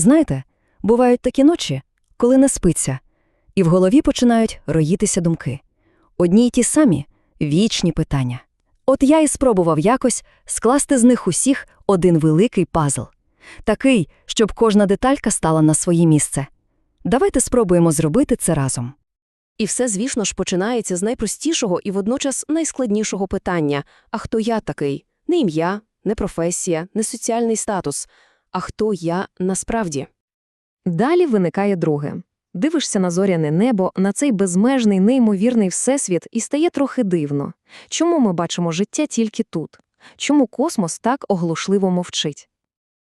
Знаєте, бувають такі ночі, коли не спиться, і в голові починають роїтися думки. Одні й ті самі вічні питання. От я і спробував якось скласти з них усіх один великий пазл. Такий, щоб кожна деталька стала на своє місце. Давайте спробуємо зробити це разом. І все, звісно ж, починається з найпростішого і водночас найскладнішого питання А хто я такий? Не ім'я, не професія, не соціальний статус. А хто я насправді? Далі виникає друге. Дивишся на зоряне небо, на цей безмежний, неймовірний всесвіт, і стає трохи дивно. Чому ми бачимо життя тільки тут? Чому космос так оглушливо мовчить?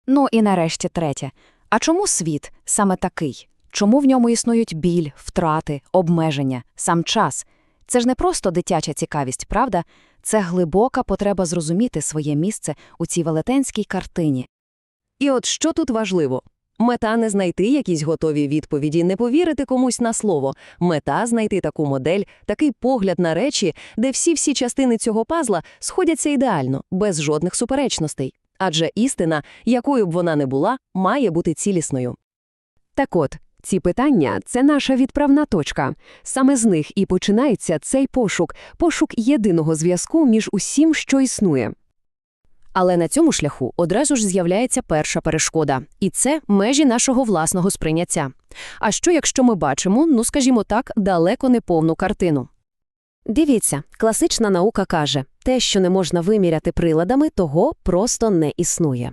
Ну і нарешті третє. А чому світ саме такий? Чому в ньому існують біль, втрати, обмеження, сам час? Це ж не просто дитяча цікавість, правда? Це глибока потреба зрозуміти своє місце у цій велетенській картині. І от що тут важливо? Мета не знайти якісь готові відповіді, не повірити комусь на слово. Мета знайти таку модель, такий погляд на речі, де всі-всі частини цього пазла сходяться ідеально, без жодних суперечностей. Адже істина, якою б вона не була, має бути цілісною. Так от, ці питання – це наша відправна точка. Саме з них і починається цей пошук, пошук єдиного зв'язку між усім, що існує. Але на цьому шляху одразу ж з'являється перша перешкода, і це межі нашого власного сприйняття. А що, якщо ми бачимо, ну скажімо так, далеко не повну картину? Дивіться, класична наука каже, те, що не можна виміряти приладами, того просто не існує.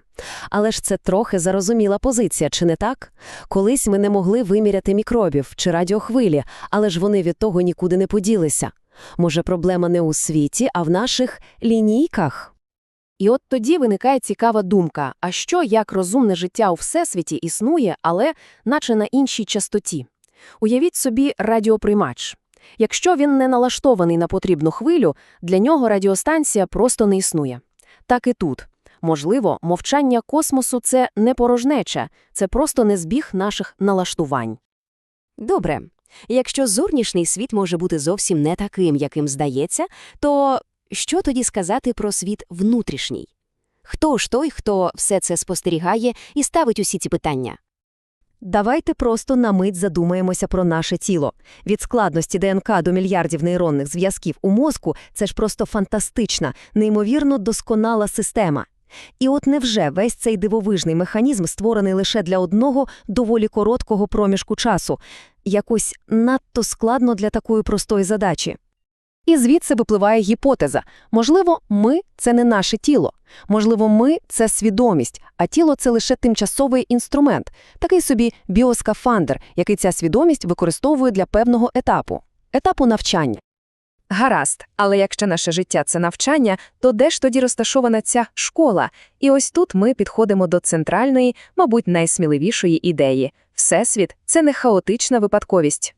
Але ж це трохи зарозуміла позиція, чи не так? Колись ми не могли виміряти мікробів чи радіохвилі, але ж вони від того нікуди не поділися. Може, проблема не у світі, а в наших лінійках? І от тоді виникає цікава думка, а що як розумне життя у всесвіті існує, але наче на іншій частоті? Уявіть собі радіоприймач. Якщо він не налаштований на потрібну хвилю, для нього радіостанція просто не існує. Так і тут. Можливо, мовчання космосу – це не порожнеча, це просто незбіг наших налаштувань. Добре. Якщо зовнішній світ може бути зовсім не таким, яким здається, то що тоді сказати про світ внутрішній? Хто ж той, хто все це спостерігає і ставить усі ці питання? Давайте просто на мить задумаємося про наше тіло. Від складності ДНК до мільярдів нейронних зв'язків у мозку це ж просто фантастична, неймовірно досконала система. І от невже весь цей дивовижний механізм створений лише для одного доволі короткого проміжку часу, якось надто складно для такої простої задачі. І звідси випливає гіпотеза. Можливо, ми – це не наше тіло. Можливо, ми – це свідомість, а тіло – це лише тимчасовий інструмент, такий собі біоскафандр, який ця свідомість використовує для певного етапу – етапу навчання. Гаразд, але якщо наше життя – це навчання, то де ж тоді розташована ця школа? І ось тут ми підходимо до центральної, мабуть, найсміливішої ідеї. Всесвіт – це не хаотична випадковість.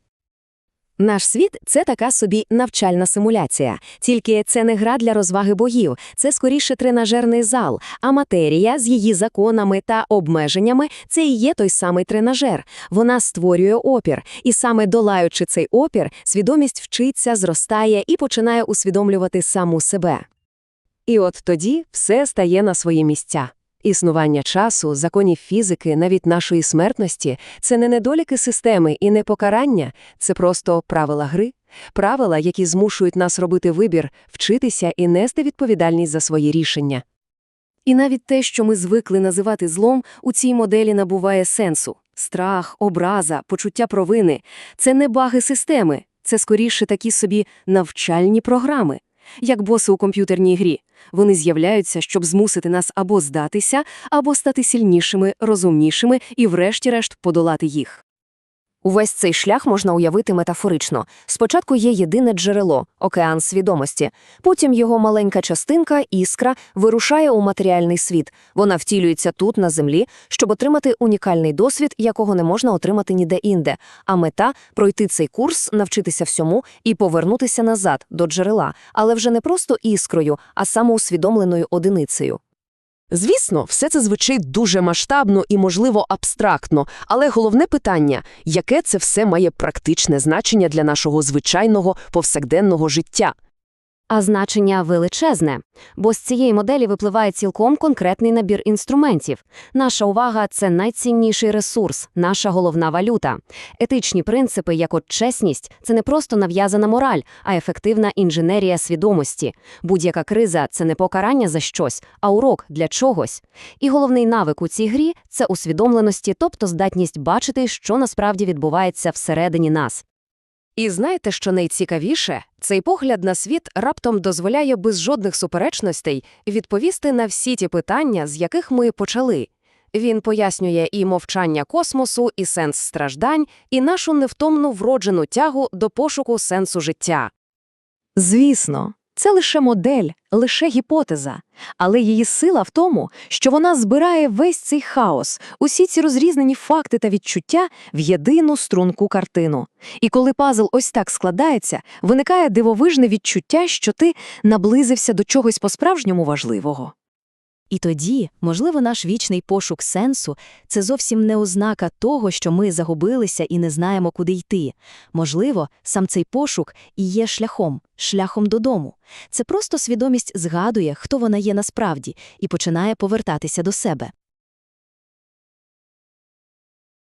Наш світ це така собі навчальна симуляція. Тільки це не гра для розваги богів, це скоріше тренажерний зал, а матерія з її законами та обмеженнями це і є той самий тренажер. Вона створює опір, і саме долаючи цей опір, свідомість вчиться, зростає і починає усвідомлювати саму себе. І от тоді все стає на свої місця. Існування часу, законів фізики, навіть нашої смертності – це не недоліки системи і не покарання, це просто правила гри, правила, які змушують нас робити вибір, вчитися і нести відповідальність за свої рішення. І навіть те, що ми звикли називати злом, у цій моделі набуває сенсу. Страх, образа, почуття провини – це не баги системи, це скоріше такі собі навчальні програми. Як боси у комп'ютерній грі. Вони з'являються, щоб змусити нас або здатися, або стати сильнішими, розумнішими і, врешті-решт, подолати їх. Увесь цей шлях можна уявити метафорично. Спочатку є єдине джерело – океан свідомості. Потім його маленька частинка, іскра, вирушає у матеріальний світ. Вона втілюється тут, на землі, щоб отримати унікальний досвід, якого не можна отримати ніде-інде. А мета – пройти цей курс, навчитися всьому і повернутися назад, до джерела. Але вже не просто іскрою, а самоусвідомленою одиницею. Звісно, все це звучить дуже масштабно і, можливо, абстрактно, але головне питання – яке це все має практичне значення для нашого звичайного повсякденного життя? А значення величезне, бо з цієї моделі випливає цілком конкретний набір інструментів. Наша увага – це найцінніший ресурс, наша головна валюта. Етичні принципи, як от чесність, це не просто нав'язана мораль, а ефективна інженерія свідомості. Будь-яка криза – це не покарання за щось, а урок для чогось. І головний навик у цій грі – це усвідомленості, тобто здатність бачити, що насправді відбувається всередині нас. І знаєте, що найцікавіше? Цей погляд на світ раптом дозволяє без жодних суперечностей відповісти на всі ті питання, з яких ми почали. Він пояснює і мовчання космосу, і сенс страждань, і нашу невтомну вроджену тягу до пошуку сенсу життя. Звісно, це лише модель, лише гіпотеза, але її сила в тому, що вона збирає весь цей хаос, усі ці розрізнені факти та відчуття в єдину струнку картину. І коли пазл ось так складається, виникає дивовижне відчуття, що ти наблизився до чогось по-справжньому важливого. І тоді, можливо, наш вічний пошук сенсу – це зовсім не ознака того, що ми загубилися і не знаємо, куди йти. Можливо, сам цей пошук і є шляхом, шляхом додому. Це просто свідомість згадує, хто вона є насправді, і починає повертатися до себе.